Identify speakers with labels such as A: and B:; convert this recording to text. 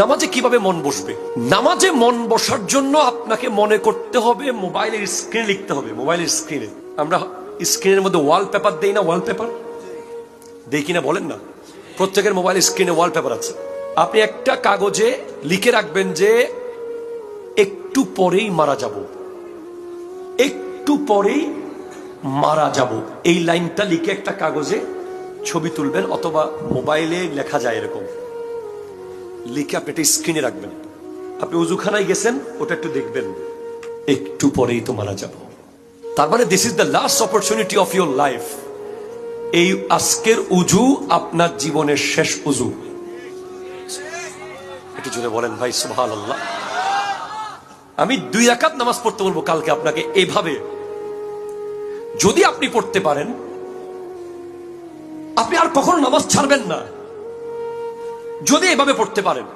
A: নামাজে কীভাবে মন বসবে? নামাজে মন বসার জন্য আপনাকে মনে করতে হবে, মোবাইলের স্ক্রিন লিখতে হবে, মোবাইলের স্ক্রিনে আমরা স্ক্রিনের মধ্যে ওয়ালপেপার দেই না ওয়ালপেপার দেই কিনা বলেন না। প্রত্যেকের মোবাইল স্ক্রিনে ওয়ালপেপার আছে। আপনি একটা কাগজে লিখে রাখবেন যে, একটু পরেই মারা যাব। একটু পরেই মারা যাব। এই লাইনটা লিখে একটা কাগজে ছবি তুলবেন, অথবা মোবাইলে লেখা যায় এরকম। লিখে আপনি এটা স্ক্রিনে রাখবেন। আপনি উজুখানায় গেছেন, ওটা একটু দেখবেন। একটু পরেই তো মারা যাব। তার মানে this is the last opportunity of your life এই আজকের উজু আপনার জীবনের শেষ উজু। একটু জুড়ে বলেন ভাই সুহান আল্লাহ আমি দুই রাকাত নামাজ পড়তে বলব কালকে আপনাকে এভাবে। যদি আপনি পড়তে পারেন, আপনি আর কখনো নামাজ ছাড়বেন না। যদি এভাবে পড়তে পারেন।